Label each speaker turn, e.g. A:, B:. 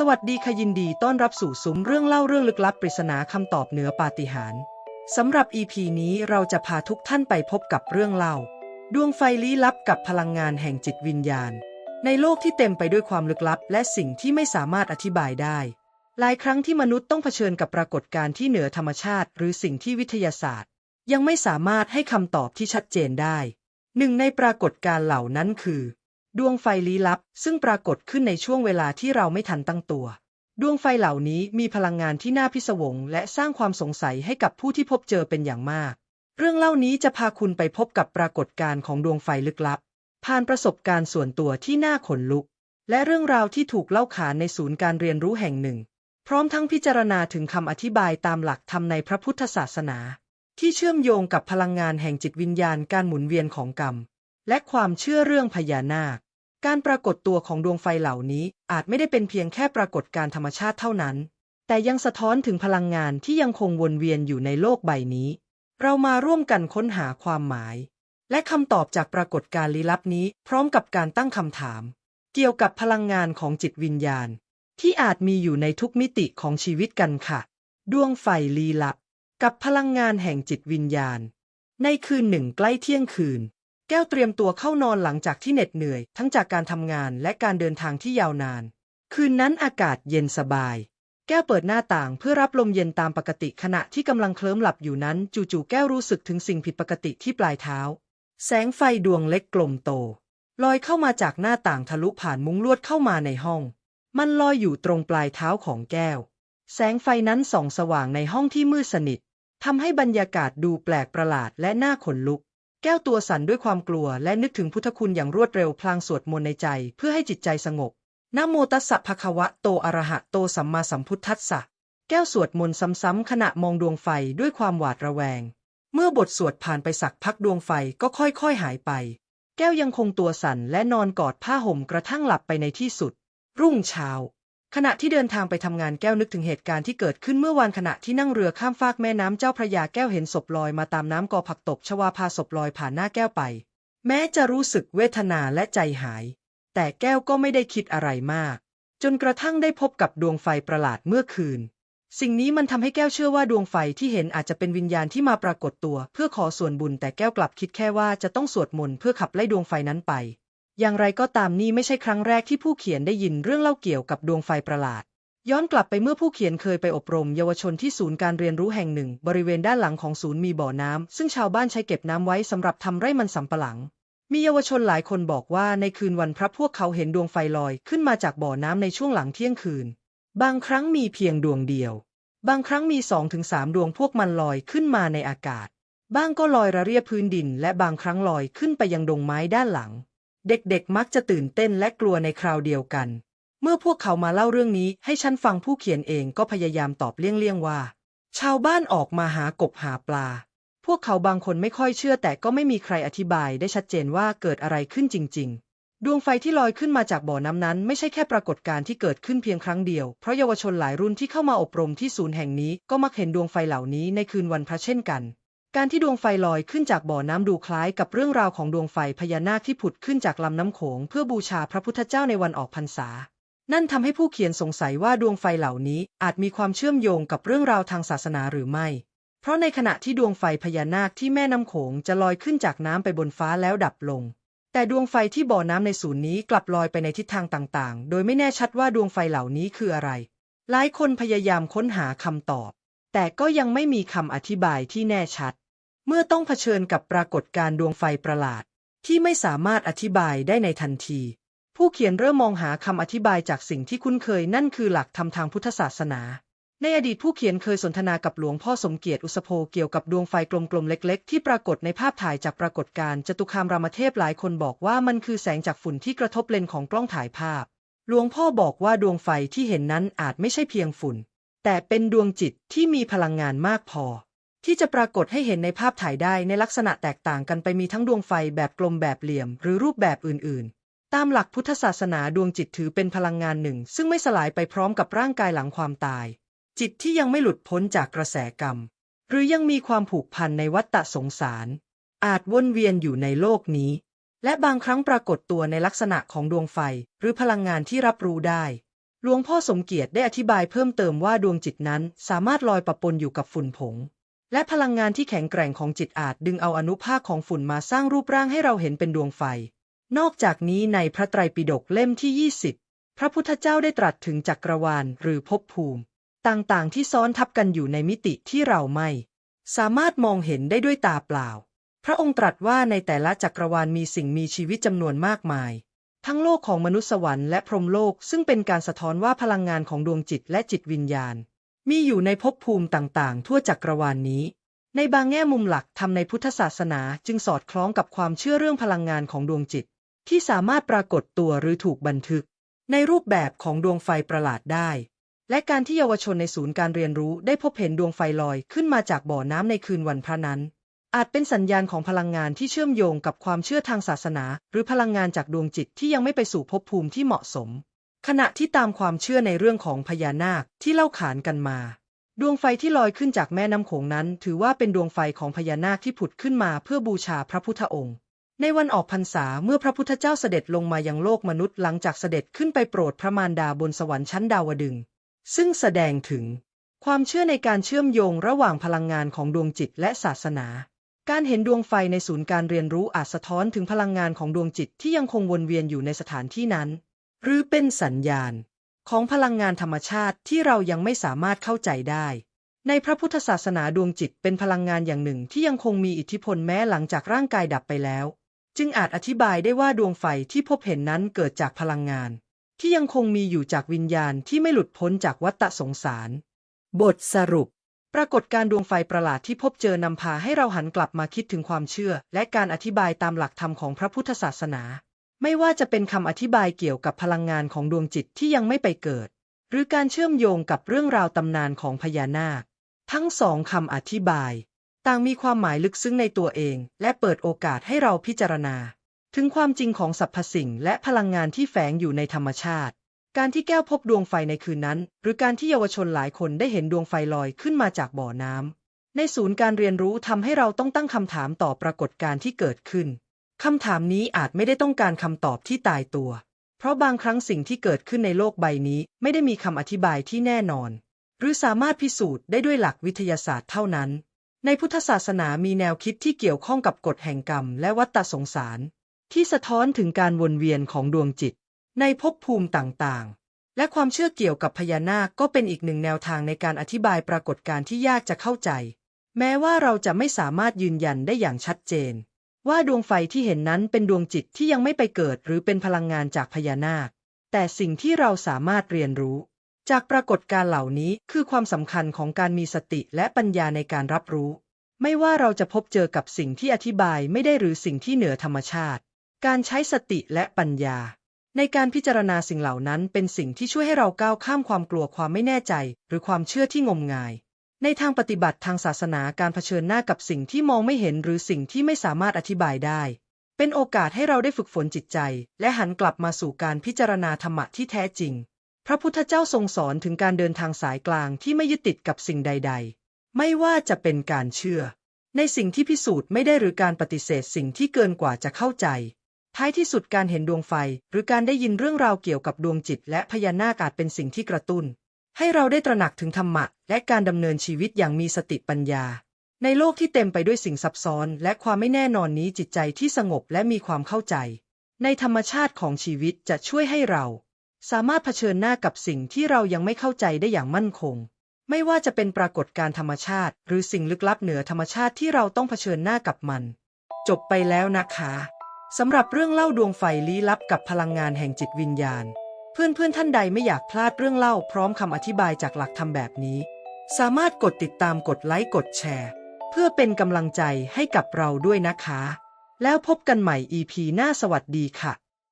A: สวัสดีค่ะยินดีต้อนรับสู่ซุ้มเรื่องเล่าเรื่องลึกลับปริศนาคำตอบเหนือปาฏิหาริย์สำหรับ EP นี้เราจะพาทุกท่านไปพบกับเรื่องเล่า ดวงไฟลี้ลับกับพลังงานแห่งจิตวิญญาณ ในโลกที่เต็มไปด้วยความลึกลับ และสิ่งที่ไม่สามารถอธิบายได้ หลายครั้งที่มนุษย์ต้องเผชิญกับปรากฏการณ์ที่เหนือธรรมชาติ หรือสิ่งที่วิทยาศาสตร์ ยังไม่สามารถให้คำตอบที่ชัดเจนได้ หนึ่งในปรากฏการณ์เหล่านั้นคือ ดวงไฟลี้ลับ ซึ่งปรากฏขึ้นในช่วงเวลาที่เราไม่ทันตั้งตัว ดวงไฟเหล่านี้มีพลังงานที่น่าพิศวง และสร้างความสงสัยให้กับผู้ที่พบเจอเป็นอย่างมาก เรื่องเล่านี้จะพาคุณไปพบกับปรากฏการณ์ของดวงไฟลึกลับ ผ่านประสบการณ์ส่วนตัวที่น่าขนลุก และเรื่องราวที่ถูกเล่าขานในศูนย์การเรียนรู้แห่งหนึ่ง พร้อมทั้งพิจารณาถึงคำอธิบายตามหลักธรรมในพระพุทธศาสนา ที่เชื่อมโยงกับพลังงานแห่งจิตวิญญาณการหมุนเวียนของกรรมและความเชื่อเรื่องพญานาค การปรากฏตัวของดวงไฟเหล่านี้อาจไม่ได้เป็นเพียงแค่ปรากฏการธรรมชาติเท่านั้น แต่ยังสะท้อนถึงพลังงานที่ยังคงวนเวียนอยู่ในโลกใบนี้ เรามาร่วมกันค้นหาความหมาย และคำตอบจากปรากฏการลี้ลับนี้ พร้อมกับการตั้งคำถาม เกี่ยวกับพลังงานของจิตวิญญาณ ที่อาจมีอยู่ในทุกมิติของชีวิตกันค่ะ ดวงไฟลี้ลับ กับพลังงานแห่งจิตวิญญาณ ในคืนหนึ่งใกล้เที่ยงคืน แก้วเตรียมตัวเข้านอนหลังจากที่เหน็ดเหนื่อย ทั้งจากการทำงานและการเดินทางที่ยาวนาน คืนนั้นอากาศเย็นสบาย แก้วเปิดหน้าต่างเพื่อรับลมเย็นตามปกติขณะที่กำลังเคลิ้มหลับอยู่นั้น จู่ๆแก้วรู้สึกถึงสิ่งผิดปกติที่ปลายเท้า แสงไฟดวงเล็กกลมโต ลอยเข้ามาจากหน้าต่างทะลุผ่านมุ้งลวดเข้ามาในห้อง มันลอยอยู่ตรงปลายเท้าของแก้ว แสงไฟนั้นส่องสว่างในห้องที่มืดสนิททำให้บรรยากาศดูแปลกประหลาดและน่าขนลุก แก้วตัวสั่นด้วยความกลัวและนึกถึงพุทธคุณอย่างรวดเร็วพลางสวดมนต์ในใจเพื่อให้จิตใจสงบนะโมตัสสะภะคะวะโตอะระหะโตสัมมาสัมพุทธัสสะแก้วสวดมนต์ซ้ำๆขณะมองดวงไฟด้วยความหวาดระแวง เมื่อบทสวดผ่านไปสักพักดวงไฟก็ค่อยๆหายไป แก้วยังคงตัวสั่นและนอนกอดผ้าห่มกระทั่งหลับไปในที่สุด รุ่งเช้า ขณะที่เดินทางไปทำงานแก้วนึกถึงเหตุการณ์ที่เกิดขึ้นเมื่อวานขณะที่นั่งเรือข้ามฟากแม่น้ำเจ้าพระยาแก้วเห็นศพลอยมาตามน้ำกอผักตบชวาพาศพลอยผ่านหน้าแก้วไป แม้จะรู้สึกเวทนาและใจหาย แต่แก้วก็ไม่ได้คิดอะไรมาก จนกระทั่งได้พบกับดวงไฟประหลาดเมื่อคืน สิ่งนี้มันทำให้แก้วเชื่อว่าดวงไฟที่เห็นอาจจะเป็นวิญญาณที่มาปรากฏตัว เพื่อขอส่วนบุญแต่แก้วกลับคิดแค่ว่าจะต้องสวดมนต์เพื่อขับไล่ดวงไฟนั้นไป อย่างไรก็ตามนี่ไม่ใช่ครั้งแรกที่ผู้เขียนได้ยินเรื่องเล่าเกี่ยวกับดวงไฟประหลาด ย้อนกลับไปเมื่อผู้เขียนเคยไปอบรมเยาวชนที่ศูนย์การเรียนรู้แห่งหนึ่ง บริเวณด้านหลังของศูนย์มีบ่อน้ำซึ่งชาวบ้านใช้เก็บน้ำไว้สำหรับทำไร่มันสำปะหลัง มีเยาวชนหลายคนบอกว่าในคืนวันพระพวกเขาเห็นดวงไฟลอยขึ้นมาจากบ่อน้ำในช่วงหลังเที่ยงคืน บางครั้งมีเพียงดวงเดียว บางครั้งมีสองถึงสามดวงพวกมันลอยขึ้นมาในอากาศ บ้างก็ลอยระเรียบพื้นดิน และบางครั้งลอยขึ้นไปยังดงไม้ด้านหลัง เด็กๆ มักจะตื่นเต้นและกลัวในคราวเดียวกัน เมื่อพวกเขามาเล่าเรื่องนี้ให้ฉันฟังผู้เขียนเองก็พยายามตอบเลี่ยงๆว่า ชาวบ้านออกมาหากบหาปลา พวกเขาบางคนไม่ค่อยเชื่อแต่ก็ไม่มีใครอธิบายได้ชัดเจนว่าเกิดอะไรขึ้นจริง ๆดวงไฟที่ลอยขึ้นมาจากบ่อน้ำนั้นไม่ใช่แค่ปรากฏการณ์ที่เกิดขึ้นเพียงครั้งเดียว เพราะเยาวชนหลายรุ่นที่เข้ามาอบรมที่ศูนย์แห่งนี้ก็มักเห็นดวงไฟเหล่านี้ในคืนวันพระเช่นกัน การที่ดวงไฟลอยขึ้นจากบ่อน้ำดูคล้ายกับเรื่องราวของดวงไฟพญานาคที่ผุดขึ้นจากลำน้ำโขงเพื่อบูชาพระพุทธเจ้าในวันออกพรรษา นั่นทำให้ผู้เขียนสงสัยว่าดวงไฟเหล่านี้อาจมีความเชื่อมโยงกับเรื่องราวทางศาสนาหรือไม่ เพราะในขณะที่ดวงไฟพญานาคที่แม่น้ำโขงจะลอยขึ้นจากน้ำไปบนฟ้าแล้วดับลง แต่ดวงไฟที่บ่อน้ำในศูนย์นี้กลับลอยไปในทิศทางต่างๆ โดยไม่แน่ชัดว่าดวงไฟเหล่านี้คืออะไร หลายคนพยายามค้นหาคำตอบ แต่ก็ยังไม่มีคำอธิบายที่แน่ชัด เมื่อต้องเผชิญกับปรากฏการดวงไฟประหลาด ที่ไม่สามารถอธิบายได้ในทันที ผู้เขียนเริ่มมองหาคำอธิบายจากสิ่งที่คุ้นเคยนั่นคือหลักธรรมทางพุทธศาสนา ในอดีตผู้เขียนเคยสนทนากับหลวงพ่อสมเกียรติอุสโภเกี่ยวกับดวงไฟกลมๆเล็ก ๆ ที่ปรากฏในภาพถ่ายจากปรากฏการณ์จตุคามรามเทพหลายคนบอกว่ามันคือแสงจากฝุ่นที่กระทบเลนของกล้องถ่ายภาพ หลวงพ่อบอกว่าดวงไฟที่เห็นนั้นอาจไม่ใช่เพียงฝุ่น แต่เป็นดวงจิตที่มีพลังงานมากพอ ที่จะปรากฏให้เห็นในภาพถ่ายได้ในลักษณะแตกต่างกันไปมีทั้งดวงไฟแบบกลมแบบเหลี่ยม หรือรูปแบบอื่น ๆ ตามหลักพุทธศาสนาดวงจิตถือเป็นพลังงานหนึ่ง ซึ่งไม่สลายไปพร้อมกับร่างกายหลังความตาย จิตที่ยังไม่หลุดพ้นจากกระแสกรรม หรือยังมีความผูกพันในวัฏฏะสงสาร อาจวนเวียนอยู่ในโลกนี้ และบางครั้งปรากฏตัวในลักษณะของดวงไฟ หรือพลังงานที่รับรู้ได้หลวงพ่อสมเกียรติได้อธิบายเพิ่มเติมว่าดวงจิตนั้นสามารถลอยปะปนอยู่กับฝุ่นผง และพลังงานที่แข็งแกร่งของจิตอาจดึงเอาอนุภาคของฝุ่นมาสร้างรูปร่างให้เราเห็นเป็นดวงไฟ นอกจากนี้ในพระไตรปิฎกเล่มที่ 20 พระพุทธเจ้าได้ตรัสถึงจักรวาลหรือภพภูมิ ต่างๆ ที่ซ้อนทับกันอยู่ในมิติที่เราไม่ สามารถมองเห็นได้ด้วยตาเปล่า พระองค์ตรัสว่าในแต่ละจักรวาลมีสิ่งมีชีวิตจำนวนมากมาย ทั้งโลกของมนุษย์สวรรค์และพรหมโลกซึ่งเป็นการสะท้อนว่าพลังงานของดวงจิตและจิตวิญญาณ มีอยู่ในภพภูมิต่างๆ ทั่วจักรวาลนนี้ ในบางแง่มุมหลักทำในพุทธศาสนาจึงสอดคล้องกับความเชื่อเรื่องพลังงานของดวงจิต ที่สามารถปรากฏตัวหรือถูกบันทึก ในรูปแบบของดวงไฟประหลาดได้ และการที่เยาวชนในศูนย์การเรียนรู้ได้พบเห็นดวงไฟลอยขึ้นมาจากบ่อน้ำในคืนวันพระนั้น อาจเป็นสัญญาณของพลังงานที่เชื่อมโยงกับความเชื่อทางศาสนา หรือพลังงานจากดวงจิตที่ยังไม่ไปสู่ภพภูมิที่เหมาะสม ขณะที่ตามความเชื่อในเรื่องของพญานาคที่เล่าขานกันมา ดวงไฟที่ลอยขึ้นจากแม่น้ำโขงนั้น ถือว่าเป็นดวงไฟของพญานาคที่ผุดขึ้นมาเพื่อบูชาพระพุทธองค์ ในวันออกพรรษาเมื่อพระพุทธเจ้าเสด็จลงมายังโลกมนุษย์หลังจากเสด็จขึ้นไปโปรดพระมารดาบนสวรรค์ชั้นดาวดึง ซึ่งแสดงถึง ความเชื่อในการเชื่อมโยงระหว่างพลังงานของดวงจิตและศาสนา การเห็นดวงไฟในศูนย์การเรียนรู้อาจสะท้อนถึงพลังงานของดวงจิตที่ยังคงวนเวียนอยู่ในสถานที่นั้น หรือเป็นสัญญาณ ของพลังงานธรรมชาติที่เรายังไม่สามารถเข้าใจได้ ในพระพุทธศาสนาดวงจิตเป็นพลังงานอย่างหนึ่งที่ยังคงมีอิทธิพลแม้หลังจากร่างกายดับไปแล้ว จึงอาจอธิบายได้ว่าดวงไฟที่พบเห็นนั้นเกิดจากพลังงาน ที่ยังคงมีอยู่จากวิญญาณที่ไม่หลุดพ้นจากวัฏสงสาร บทสรุปปรากฏการดวงไฟประหลาดที่พบเจอนำพาให้เราหันกลับมาคิดถึงความเชื่อ และการอธิบายตามหลักธรรมของพระพุทธศาสนา ไม่ว่าจะเป็นคำอธิบายเกี่ยวกับพลังงานของดวงจิตที่ยังไม่ไปเกิด หรือการเชื่อมโยงกับเรื่องราวตำนานของพญานาค ทั้งสองคำอธิบาย ต่างมีความหมายลึกซึ้งในตัวเอง และเปิดโอกาสให้เราพิจารณา ถึงความจริงของสรรพสิ่งและพลังงานที่แฝงอยู่ในธรรมชาติ การที่แก้วพบดวงไฟในคืนนั้น หรือการที่เยาวชนหลายคนได้เห็นดวงไฟลอยขึ้นมาจากบ่อน้ำในศูนย์การเรียนรู้ทำให้เราต้องตั้งคำถามต่อปรากฏการณ์ที่เกิดขึ้น คำถามนี้อาจไม่ได้ต้องการคำตอบที่ตายตัว เพราะบางครั้งสิ่งที่เกิดขึ้นในโลกใบนี้ไม่ได้มีคำอธิบายที่แน่นอน หรือสามารถพิสูจน์ได้ด้วยหลักวิทยาศาสตร์เท่านั้น ในพุทธศาสนามีแนวคิดที่เกี่ยวข้องกับกฎแห่งกรรมและวัฏสงสาร ที่สะท้อนถึงการวนเวียนของดวงจิต ในภพภูมิต่างๆ และความเชื่อเกี่ยวกับพญานาคก็เป็นอีกหนึ่งแนวทางในการอธิบายปรากฏการณ์ที่ยากจะเข้าใจ แม้ว่าเราจะไม่สามารถยืนยันได้อย่างชัดเจน ว่าดวงไฟที่เห็นนั้นเป็นดวงจิตที่ยังไม่ไปเกิดหรือเป็นพลังงานจากพญานาค แต่สิ่งที่เราสามารถเรียนรู้ จากปรากฏการเหล่านี้คือความสำคัญของการมีสติและปัญญาในการรับรู้ ไม่ว่าเราจะพบเจอกับสิ่งที่อธิบายไม่ได้หรือสิ่งที่เหนือธรรมชาติ การใช้สติและปัญญา ในการพิจารณาสิ่งเหล่านั้นเป็นสิ่งที่ช่วยให้เราก้าวข้ามความกลัวความไม่แน่ใจ หรือความเชื่อที่งมงาย ในทางปฏิบัติทางศาสนาการเผชิญหน้ากับสิ่งที่มองไม่เห็นหรือสิ่งที่ไม่สามารถอธิบายได้ เป็นโอกาสให้เราได้ฝึกฝนจิตใจ และหันกลับมาสู่การพิจารณาธรรมะที่แท้จริง พระพุทธเจ้าทรงสอนถึงการเดินทางสายกลางที่ไม่ยึดติดกับสิ่งใด ๆ ไม่ว่าจะเป็นการเชื่อ ในสิ่งที่พิสูจน์ไม่ได้หรือการปฏิเสธสิ่งที่เกินกว่าจะเข้าใจท้ายที่สุดการเห็นดวงไฟ หรือการได้ยินเรื่องราวเกี่ยวกับดวงจิต และพญานาคอาจเป็นสิ่งที่กระตุ้น ให้เราได้ตระหนักถึงธรรมะ และการดำเนินชีวิตอย่างมีสติปัญญา ในโลกที่เต็มไปด้วยสิ่งซับซ้อน และความไม่แน่นอนนี้จิตใจที่สงบและมีความเข้าใจ ในธรรมชาติของชีวิตจะช่วยให้เรา สามารถเผชิญหน้ากับสิ่งที่เรายังไม่เข้าใจได้อย่างมั่นคง ไม่ว่าจะเป็นปรากฏการธรรมชาติ หรือสิ่งลึกลับเหนือธรรมชาติที่เราต้องเผชิญหน้ากับมัน จบไปแล้วนะคะสำหรับเรื่องเล่าดวงไฟลี้ลับกับพลังงานแห่งจิตวิญญาณ เพื่อนๆท่านใดไม่อยากพลาดเรื่องเล่าพร้อมคำอธิบายจากหลักธรรมแบบนี้ สามารถกดติดตามกดไลค์กดแชร์ เพื่อเป็นกำลังใจให้กับเราด้วยนะคะ แล้วพบกันใหม่ EP หน้าสวัสดีค่ะ